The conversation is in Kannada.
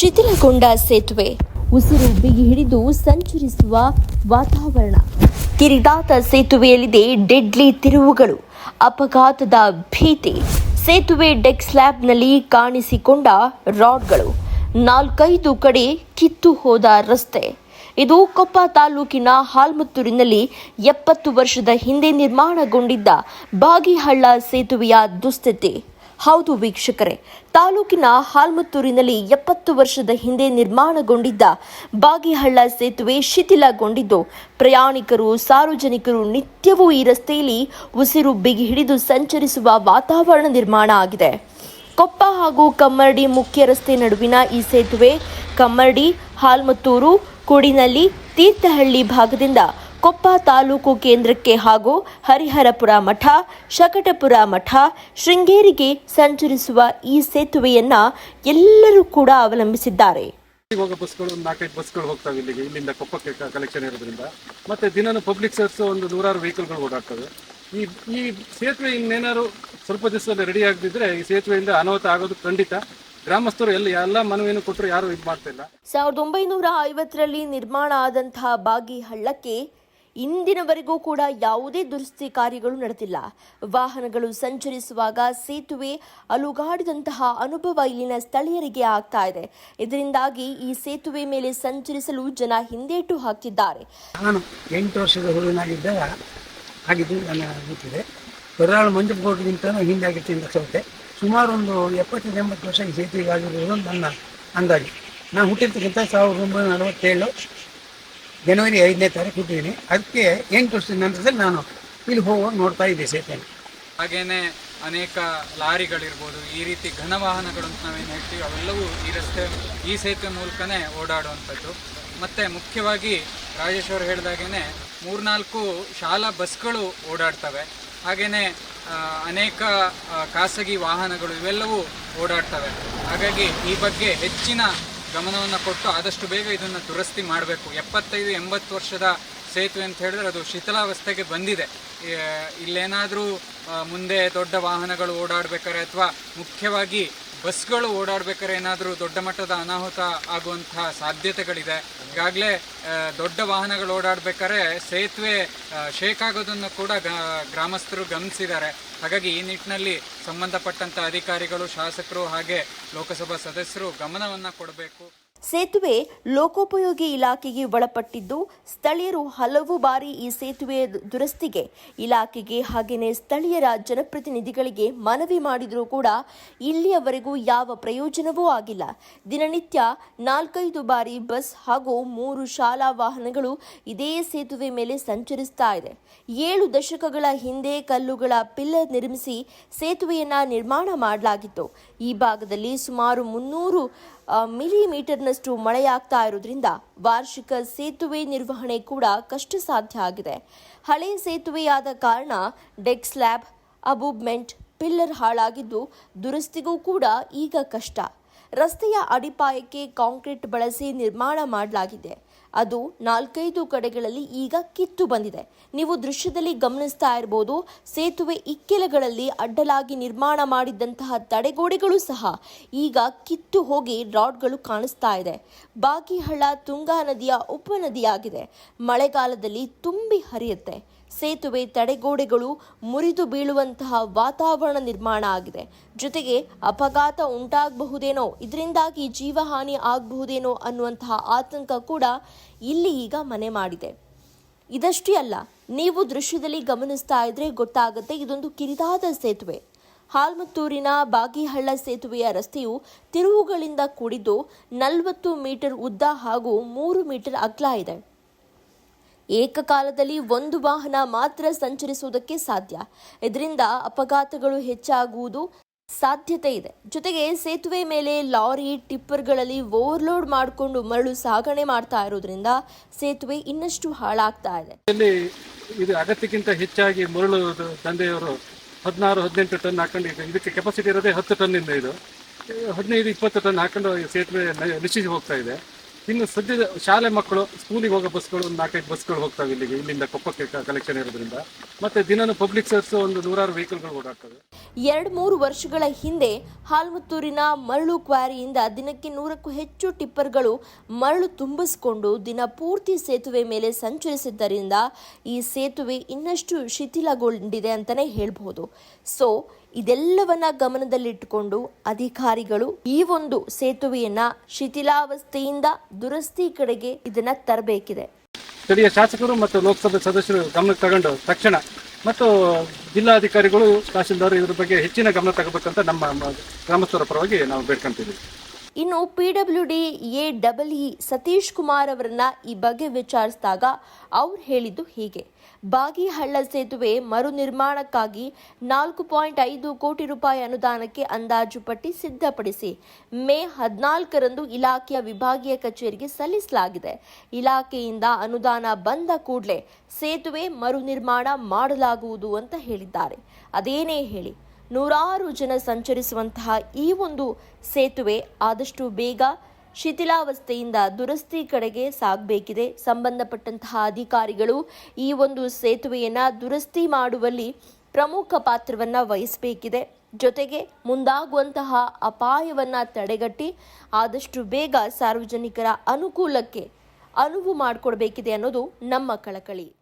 ಶಿಥಿಲಗೊಂಡ ಸೇತುವೆ. ಉಸಿರು ಬಿಗಿ ಹಿಡಿದು ಸಂಚರಿಸುವ ವಾತಾವರಣ. ಕಿರಿದಾತ ಸೇತುವೆಯಲ್ಲಿದೆ ಡೆಡ್ಲಿ ತಿರುವುಗಳು. ಅಪಘಾತದ ಭೀತಿ. ಸೇತುವೆ ಡೆಕ್ ಸ್ಲ್ಯಾಬ್ನಲ್ಲಿ ಕಾಣಿಸಿಕೊಂಡ ರಾಡ್ಗಳು. ನಾಲ್ಕೈದು ಕಡೆ ಕಿತ್ತು ಹೋದ ರಸ್ತೆ. ಇದು ಕೊಪ್ಪ ತಾಲೂಕಿನ ಹಾಲ್ಮತ್ತೂರಿನಲ್ಲಿ ಎಪ್ಪತ್ತು ವರ್ಷದ ಹಿಂದೆ ನಿರ್ಮಾಣಗೊಂಡಿದ್ದ ಬಾಗಿಹಳ್ಳ ಸೇತುವೆಯ ದುಸ್ಥಿತಿ. ಹೌದು ವೀಕ್ಷಕರೇ, ತಾಲೂಕಿನ ಹಾಲ್ಮತ್ತೂರಿನಲ್ಲಿ ಎಪ್ಪತ್ತು ವರ್ಷದ ಹಿಂದೆ ನಿರ್ಮಾಣಗೊಂಡಿದ್ದ ಬಾಗಿಹಳ್ಳ ಸೇತುವೆ ಶಿಥಿಲಗೊಂಡಿದ್ದು, ಪ್ರಯಾಣಿಕರು, ಸಾರ್ವಜನಿಕರು ನಿತ್ಯವೂ ಈ ರಸ್ತೆಯಲ್ಲಿ ಉಸಿರು ಬಿಗಿ ಹಿಡಿದು ಸಂಚರಿಸುವ ವಾತಾವರಣ ನಿರ್ಮಾಣ ಆಗಿದೆ. ಕೊಪ್ಪ ಹಾಗೂ ಕಮ್ಮರಡಿ ಮುಖ್ಯ ರಸ್ತೆ ನಡುವಿನ ಈ ಸೇತುವೆ ಕಮ್ಮರಡಿ, ಹಾಲ್ಮತ್ತೂರು ಕೂಡಿನಲ್ಲಿ ತೀರ್ಥಹಳ್ಳಿ ಭಾಗದಿಂದ ಕೊಪ್ಪ ತಾಲೂಕು ಕೇಂದ್ರಕ್ಕೆ ಹಾಗೂ ಹರಿಹರಪುರ ಮಠ ಶಕಟಪುರ ಮಠ ಶೃಂಗೇರಿಗೆ ಸಂಚರಿಸುವ ಈ ಸೇತುವೆಯನ್ನ ಎಲ್ಲರೂ ಕೂಡ ಅವಲಂಬಿಸಿದ್ದಾರೆ. ಇವಾಗ ಹೋಗೋ ಬಸ್ಗಳು ಒಂದು ನಾಲ್ಕೈದು ಬಸ್ಗಳು ಹೋಗ್ತವೆ ಇಲ್ಲಿಗೆ. ಇಲ್ಲಿಂದ ಕೊಪ್ಪಕ್ಕೆ ಕಲೆಕ್ಷನ್ ಇರೋದ್ರಿಂದ. ಮತ್ತೆ ದಿನನೂ ಪಬ್ಲಿಕ್ ಸರ್ಸ್ ಒಂದು ನೂರಾರು ವೆಹಿಕಲ್ಗಳು ಓಡಾಡ್ತವೆ ಈ ಈ ಸೇತುವೆ ಇನ್ನೇನಾದ್ರು ಸ್ವಲ್ಪ ದಿವಸದಲ್ಲಿ ರೆಡಿ ಆಗದಿದ್ರೆ ಈ ಸೇತುವೆಯಿಂದ ಅನಾಹುತ ಆಗೋದು ಖಂಡಿತ. ಗ್ರಾಮಸ್ಥರು ಎಲ್ಲ ಎಲ್ಲ ಮನವಿಯನ್ನು ಕೊಟ್ಟರು ಯಾರು ಇದು ಮಾಡ್ತಿಲ್ಲ. ಸಾವಿರದ ಒಂಬೈನೂರ ಐವತ್ತರಲ್ಲಿ ನಿರ್ಮಾಣ ಆದಂತಹ ಬಾಗಿ ಹಳ್ಳಕ್ಕೆ ಇಂದಿನವರೆಗೂ ಕೂಡ ಯಾವುದೇ ದುರಸ್ತಿ ಕಾರ್ಯಗಳು ನಡೆದಿಲ್ಲ. ವಾಹನಗಳು ಸಂಚರಿಸುವಾಗ ಸೇತುವೆ ಅಲುಗಾಡಿದಂತಹ ಅನುಭವ ಇಲ್ಲಿನ ಸ್ಥಳೀಯರಿಗೆ ಆಗ್ತಾ ಇದೆ. ಇದರಿಂದಾಗಿ ಈ ಸೇತುವೆ ಮೇಲೆ ಸಂಚರಿಸಲು ಜನ ಹಿಂದೇಟು ಹಾಕ್ತಿದ್ದಾರೆ ನಾನು ಎಂಟು ವರ್ಷದ ಹುಡುಗನಾಗಿದ್ದಾಗ ಆಗಿದ್ದು ನನ್ನ ಗೊತ್ತಿದೆ. ಕರಾಳು ಮಂಜುಕೋಟೆಗಿಂತ ಹಿಂದೆ ಆಗಿರ್ತೀನಿ ಸೌತೆ ಸುಮಾರು ಒಂದು ಎಪ್ಪತ್ತರಿಂದ ಎಂಬತ್ತು ವರ್ಷ ಈ ಸೇತುವೆಗಾಗಿರುವುದು ನನ್ನ ಅಂದಾಜು. ನಾನು ಹುಟ್ಟಿರ್ತಕ್ಕಂಥ ಸಾವಿರದ ಒಂಬೈನೂರ ನಲವತ್ತೇಳು ಜನವರಿ ಐದನೇ ತಾರೀಕು ಹುಟ್ಟಿದ್ದೀನಿ. ಅದಕ್ಕೆ ಎಂಟು ವರ್ಷದ ನಂತರದಲ್ಲಿ ನಾನು ಇಲ್ಲಿ ಹೋಗುವಾಗ ನೋಡ್ತಾ ಇದ್ದೆ ಸೇತುವೆ ಹಾಗೇನೆ ಅನೇಕ ಲಾರಿಗಳಿರ್ಬೋದು, ಈ ರೀತಿ ಘನ ವಾಹನಗಳು ಅಂತ ನಾವೇನು ಹೇಳ್ತೀವಿ, ಅವೆಲ್ಲವೂ ಈ ರಸ್ತೆ, ಈ ಸೇತುವೆ ಮೂಲಕನೇ ಓಡಾಡುವಂಥದ್ದು. ಮತ್ತು ಮುಖ್ಯವಾಗಿ ರಾಜೇಶ್ ಅವರು ಹೇಳಿದಾಗೇ ಮೂರ್ನಾಲ್ಕು ಶಾಲಾ ಬಸ್ಗಳು ಓಡಾಡ್ತವೆ. ಹಾಗೆಯೇ ಅನೇಕ ಖಾಸಗಿ ವಾಹನಗಳು ಇವೆಲ್ಲವೂ ಓಡಾಡ್ತವೆ. ಹಾಗಾಗಿ ಈ ಬಗ್ಗೆ ಹೆಚ್ಚಿನ ಗಮನವನ್ನು ಕೊಟ್ಟು ಆದಷ್ಟು ಬೇಗ ಇದನ್ನು ದುರಸ್ತಿ ಮಾಡಬೇಕು. ಎಪ್ಪತ್ತೈದು, ಎಂಬತ್ತು ವರ್ಷದ ಸೇತುವೆ ಅಂತ ಹೇಳಿದ್ರೆ ಅದು ಶಿಥಿಲಾವಸ್ಥೆಗೆ ಬಂದಿದೆ. ಇಲ್ಲೇನಾದರೂ ಮುಂದೆ ದೊಡ್ಡ ವಾಹನಗಳು ಓಡಾಡಬೇಕಾದ್ರೆ ಅಥವಾ ಮುಖ್ಯವಾಗಿ ಬಸ್ಗಳು ಓಡಾಡಬೇಕಾದ್ರೆ ಏನಾದರೂ ದೊಡ್ಡ ಮಟ್ಟದ ಅನಾಹುತ ಆಗುವಂತಹ ಸಾಧ್ಯತೆಗಳಿದೆ. ಈಗಾಗಲೇ ದೊಡ್ಡ ವಾಹನಗಳು ಓಡಾಡಬೇಕಾದ್ರೆ ಸೇತುವೆ ಆ, ಶೇಕ್ ಆಗೋದನ್ನು ಕೂಡ ಗ್ರಾಮಸ್ಥರು ಗಮನಿಸಿದ್ದಾರೆ. ಹಾಗಾಗಿ ಈ ನಿಟ್ಟಿನಲ್ಲಿ ಸಂಬಂಧಪಟ್ಟಂಥ ಅಧಿಕಾರಿಗಳು ಶಾಸಕರು ಹಾಗೆ ಲೋಕಸಭಾ ಸದಸ್ಯರು ಗಮನವನ್ನು ಕೊಡಬೇಕು. ಸೇತುವೆ ಲೋಕೋಪಯೋಗಿ ಇಲಾಖೆಗೆ ಒಳಪಟ್ಟಿದ್ದು, ಸ್ಥಳೀಯರು ಹಲವು ಬಾರಿ ಈ ಸೇತುವೆಯ ದುರಸ್ತಿಗೆ, ಇಲಾಖೆಗೆ ಹಾಗೆಯೇ ಸ್ಥಳೀಯರ ಜನಪ್ರತಿನಿಧಿಗಳಿಗೆ ಮನವಿ ಮಾಡಿದರೂ ಕೂಡ ಇಲ್ಲಿಯವರೆಗೂ ಯಾವ ಪ್ರಯೋಜನವೂ ಆಗಿಲ್ಲ. ದಿನನಿತ್ಯ ನಾಲ್ಕೈದು ಬಾರಿ ಬಸ್ ಹಾಗೂ ಮೂರು ಶಾಲಾ ವಾಹನಗಳು ಇದೇ ಸೇತುವೆ ಮೇಲೆ ಸಂಚರಿಸ್ತಾ ಇದೆ. ಏಳು ದಶಕಗಳ ಹಿಂದೆ ಕಲ್ಲುಗಳ ಪಿಲ್ಲರ್ ನಿರ್ಮಿಸಿ ಸೇತುವೆಯನ್ನ ನಿರ್ಮಾಣ ಮಾಡಲಾಗಿತ್ತು. ಈ ಭಾಗದಲ್ಲಿ ಸುಮಾರು ಮುನ್ನೂರು ಮಿಲಿಮೀಟರ್ನಷ್ಟು ಮಳೆಯಾಗ್ತಾ ಇರೋದ್ರಿಂದ ವಾರ್ಷಿಕ ಸೇತುವೆ ನಿರ್ವಹಣೆ ಕೂಡ ಕಷ್ಟ ಸಾಧ್ಯ ಆಗಿದೆ. ಹಳೆ ಸೇತುವೆಯಾದ ಕಾರಣ ಡೆಕ್ ಸ್ಲ್ಯಾಬ್ ಅಬೂಬ್ಮೆಂಟ್, ಪಿಲ್ಲರ್ ಹಾಳಾಗಿದ್ದು ದುರಸ್ತಿಗೂ ಕೂಡ ಈಗ ಕಷ್ಟ. ರಸ್ತೆಯ ಅಡಿಪಾಯಕ್ಕೆ ಕಾಂಕ್ರೀಟ್ ಬಳಸಿ ನಿರ್ಮಾಣ ಮಾಡಲಾಗಿದೆ. ಅದು ನಾಲ್ಕೈದು ಕಡೆಗಳಲ್ಲಿ ಈಗ ಕಿತ್ತು ಬಂದಿದೆ. ನೀವು ದೃಶ್ಯದಲ್ಲಿ ಗಮನಿಸ್ತಾ ಇರಬಹುದು ಸೇತುವೆ ಇಕ್ಕೆಲಗಳಲ್ಲಿ ಅಡ್ಡಲಾಗಿ ನಿರ್ಮಾಣ ಮಾಡಿದ್ದಂತಹ ತಡೆಗೋಡೆಗಳು ಸಹ ಈಗ ಕಿತ್ತು ಹೋಗಿ ರಾಡ್ಗಳು ಕಾಣಿಸ್ತಾ ಇದೆ. ಬಾಗಿಹಳ್ಳ ತುಂಗಾ ನದಿಯ ಉಪನದಿಯಾಗಿದೆ ಮಳೆಗಾಲದಲ್ಲಿ ತುಂಬಿ ಹರಿಯುತ್ತೆ. ಸೇತುವೆ ತಡೆಗೋಡೆಗಳು ಮುರಿದು ಬೀಳುವಂತಹ ವಾತಾವರಣ ನಿರ್ಮಾಣ ಆಗಿದೆ. ಜೊತೆಗೆ ಅಪಘಾತ ಉಂಟಾಗಬಹುದೇನೋ, ಇದರಿಂದಾಗಿ ಜೀವಹಾನಿ ಆಗಬಹುದೇನೋ ಅನ್ನುವಂತಹ ಆತಂಕ ಕೂಡ ಇಲ್ಲಿ ಈಗ ಮನೆ ಮಾಡಿದೆ. ಇದಷ್ಟೇ ಅಲ್ಲ, ನೀವು ದೃಶ್ಯದಲ್ಲಿ ಗಮನಿಸ್ತಾ ಇದ್ರೆ ಗೊತ್ತಾಗುತ್ತೆ ಇದೊಂದು ಕಿರಿದಾದ ಸೇತುವೆ. ಹಾಲ್ಮತ್ತೂರಿನ ಬಾಗಿಹಳ್ಳ ಸೇತುವೆಯ ರಸ್ತೆಯು ತಿರುವುಗಳಿಂದ ಕೂಡಿದ್ದು ನಲವತ್ತು ಮೀಟರ್ ಉದ್ದ ಹಾಗೂ ಮೂರು ಮೀಟರ್ ಅಗಲ ಇದೆ. ಏಕಕಾಲದಲ್ಲಿ ಒಂದು ವಾಹನ ಮಾತ್ರ ಸಂಚರಿಸುವುದಕ್ಕೆ ಸಾಧ್ಯ. ಇದರಿಂದ ಅಪಘಾತಗಳು ಹೆಚ್ಚಾಗುವುದು ಸಾಧ್ಯತೆ ಇದೆ. ಜೊತೆಗೆ ಸೇತುವೆ ಮೇಲೆ ಲಾರಿ, ಟಿಪ್ಪರ್ಗಳಲ್ಲಿ ಓವರ್ಲೋಡ್ ಮಾಡಿಕೊಂಡು ಮರಳು ಸಾಗಣೆ ಮಾಡ್ತಾ ಇರೋದ್ರಿಂದ ಸೇತುವೆ ಇನ್ನಷ್ಟು ಹಾಳಾಗ್ತಾ ಇದೆ. ಇದು ಅಗತ್ಯಕ್ಕಿಂತ ಹೆಚ್ಚಾಗಿ ಮರಳು ದಂಧೆಯವರು ಹದಿನಾರು, ಹದಿನೆಂಟು ಟನ್ ಹಾಕೊಂಡು ಇದು- ಇದಕ್ಕೆ ಕೆಪಾಸಿಟಿ ಇರೋದೇ ಹತ್ತು ಟನ್ನಿಂದ ಇದು. ಹದಿನೈದು, ಇಪ್ಪತ್ತು ಟನ್ ಹಾಕೊಂಡು ಸೇತುವೆ ನಶಿಸಿ ಹೋಗ್ತಾ ಇದೆ. ಇನ್ನು ಸದ್ಯದ ಶಾಲೆ ಮಕ್ಕಳು ಸ್ಕೂಲಿಗೆ ಹೋಗೋ ಬಸ್ಗಳು ಒಂದು ನಾಲ್ಕೈದು ಬಸ್ಗಳು ಹೋಗ್ತವೆ ಇಲ್ಲಿಗೆ, ಇಲ್ಲಿಂದ ಕೊಪ್ಪಕ್ಕೆ ಕಲೆಕ್ಷನ್ ಇರೋದ್ರಿಂದ. ಮತ್ತೆ ದಿನಾನು ಪಬ್ಲಿಕ್ ಸರ್ಸ್ ಒಂದು ನೂರಾರು ವೆಹಿಕಲ್ಗಳು ಓಡಾಡ್ತವೆ. ಎರಡು ಮೂರು ವರ್ಷಗಳ ಹಿಂದೆ ಹಾಲ್ಮತ್ತೂರಿನ ಮರಳು ಕ್ವಾರಿಯಿಂದ ದಿನಕ್ಕೆ ನೂರಕ್ಕೂ ಹೆಚ್ಚು ಟಿಪ್ಪರ್ಗಳು ಮರಳು ತುಂಬಿಸಿಕೊಂಡು ದಿನ ಪೂರ್ತಿ ಸೇತುವೆ ಮೇಲೆ ಸಂಚರಿಸಿದ್ದರಿಂದ ಈ ಸೇತುವೆ ಇನ್ನಷ್ಟು ಶಿಥಿಲಗೊಂಡಿದೆ ಅಂತಲೇ ಹೇಳ್ಬೋದು ಸೊ ಇದೆಲ್ಲವನ್ನ ಗಮನದಲ್ಲಿಟ್ಟುಕೊಂಡು ಅಧಿಕಾರಿಗಳು ಈ ಒಂದು ಸೇತುವೆಯನ್ನ ಶಿಥಿಲಾವಸ್ಥೆಯಿಂದ ದುರಸ್ತಿ ಕಡೆಗೆ ಇದನ್ನ ತರಬೇಕಿದೆ. ಸ್ಥಳೀಯ ಶಾಸಕರು ಮತ್ತು ಲೋಕಸಭೆ ಸದಸ್ಯರು ಗಮನಕ್ಕೆ ತಗೊಂಡು ತಕ್ಷಣ ಮತ್ತು ಜಿಲ್ಲಾಧಿಕಾರಿಗಳು ತಹಶೀಲ್ದಾರ್ ಇದ್ರ ಬಗ್ಗೆ ಹೆಚ್ಚಿನ ಗಮನ ತಗೋಬೇಕಂತ ನಮ್ಮ ಗ್ರಾಮಸ್ಥರ ಪರವಾಗಿ ನಾವು ಬೇಡ್ಕೊಂತೀವಿ ಇನ್ನು PW D A double E Satish Kumar ಅವರನ್ನ ಈ ಬಗ್ಗೆ ವಿಚಾರಿಸಿದಾಗ ಅವ್ರು ಹೇಳಿದ್ದು ಹೀಗೆ. ಬಾಗಿಹಳ್ಳ ಸೇತುವೆ ಮರು ನಿರ್ಮಾಣಕ್ಕಾಗಿ ನಾಲ್ಕು ಪಾಯಿಂಟ್ ಐದು ಕೋಟಿ ರೂಪಾಯಿ ಅನುದಾನಕ್ಕೆ ಅಂದಾಜು ಪಟ್ಟಿ ಸಿದ್ಧಪಡಿಸಿ ಮೇ ಹದಿನಾಲ್ಕರಂದು ಇಲಾಖೆಯ ವಿಭಾಗೀಯ ಕಚೇರಿಗೆ ಸಲ್ಲಿಸಲಾಗಿದೆ. ಇಲಾಖೆಯಿಂದ ಅನುದಾನ ಬಂದ ಕೂಡಲೇ ಸೇತುವೆ ಮರು ನಿರ್ಮಾಣ ಮಾಡಲಾಗುವುದು ಅಂತ ಹೇಳಿದ್ದಾರೆ. ಅದೇನೇ ಹೇಳಿ ನೂರಾರು ಜನ ಸಂಚರಿಸುವಂತಹ ಈ ಒಂದು ಸೇತುವೆ ಆದಷ್ಟು ಬೇಗ ಶಿಥಿಲಾವಸ್ಥೆಯಿಂದ ದುರಸ್ತಿ ಕಡೆಗೆ ಸಾಗಬೇಕಿದೆ. ಸಂಬಂಧಪಟ್ಟಂತಹ ಅಧಿಕಾರಿಗಳು ಈ ಒಂದು ಸೇತುವೆಯನ್ನ ದುರಸ್ತಿ ಮಾಡುವಲ್ಲಿ ಪ್ರಮುಖ ಪಾತ್ರವನ್ನು ವಹಿಸಬೇಕಿದೆ. ಜೊತೆಗೆ ಮುಂದಾಗುವಂತಹ ಅಪಾಯವನ್ನ ತಡೆಗಟ್ಟಿ ಆದಷ್ಟು ಬೇಗ ಸಾರ್ವಜನಿಕರ ಅನುಕೂಲಕ್ಕೆ ಅನುವು ಮಾಡಿಕೊಡ್ಬೇಕಿದೆ ಅನ್ನೋದು ನಮ್ಮ ಕಳಕಳಿ.